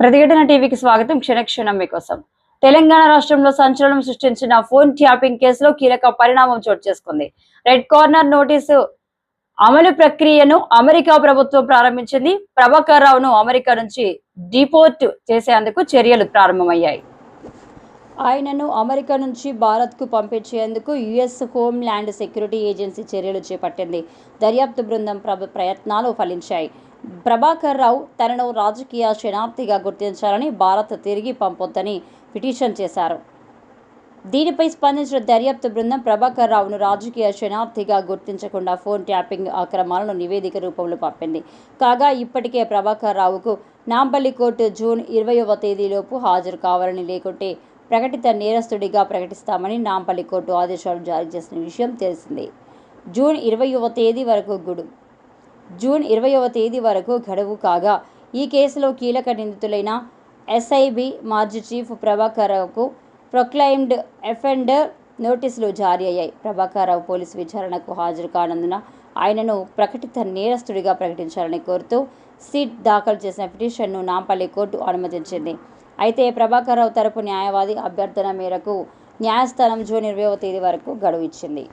ప్రతిఘటన టీవీకి స్వాగతం. క్షణక్షణం మీకోసం. తెలంగాణ రాష్ట్రంలో సంచలనం సృష్టించిన ఫోన్ ట్యాపింగ్ కేసులో కీలక పరిణామం చోటు చేసుకుంది. రెడ్ కార్నర్ నోటీసు అమలు ప్రక్రియను అమెరికా ప్రభుత్వం ప్రారంభించింది. ప్రభాకర్ రావును అమెరికా నుంచి డిపోర్ట్ చేసేందుకు చర్యలు ప్రారంభమయ్యాయి. ఆయనను అమెరికా నుంచి భారత్కు పంపించేందుకు US homeland security agency చర్యలు చేపట్టింది. దర్యాప్తు బృందం ప్రభు ప్రయత్నాలు ఫలించాయి. ప్రభాకర్ రావు తనను రాజకీయ శనార్థిగా గుర్తించాలని భారత్ తిరిగి పంపొద్దని పిటిషన్ చేశారు. దీనిపై స్పందించిన దర్యాప్తు బృందం ప్రభాకర్ రావును రాజకీయ శనార్థిగా గుర్తించకుండా ఫోన్ ట్యాపింగ్ అక్రమాలను నివేదిక రూపంలో పంపింది. కాగా ఇప్పటికే ప్రభాకర్ రావుకు నాంపల్లి కోర్టు జూన్ ఇరవైవ తేదీలోపు హాజరు కావాలని లేకుంటే ప్రకటిత నేరస్తుడిగా ప్రకటిస్తామని నాంపల్లి కోర్టు ఆదేశాలు జారీ చేసిన విషయం తెలిసింది. జూన్ ఇరవైవ తేదీ వరకు గుడు జూన్ ఇరవయవ తేదీ వరకు గడువు కాగా ఈ కేసులో కీలక నిందితులైన ఎస్ఐబి మాజీ చీఫ్ ప్రభాకర్రావుకు ప్రొక్లైమ్డ్ ఎఫెండర్ నోటీసులు జారీ అయ్యాయి. ప్రభాకర్రావు పోలీసు విచారణకు హాజరు కానందున ఆయనను ప్రకటిత నేరస్తుడిగా ప్రకటించాలని కోరుతూ సిట్ దాఖలు చేసిన పిటిషన్ను నాంపల్లి కోర్టు అనుమతించింది. అయితే ప్రభాకర్రావు తరపు న్యాయవాది అభ్యర్థన మేరకు న్యాయస్థానం జూన్ ఇరవైవ తేదీ వరకు గడువు ఇచ్చింది.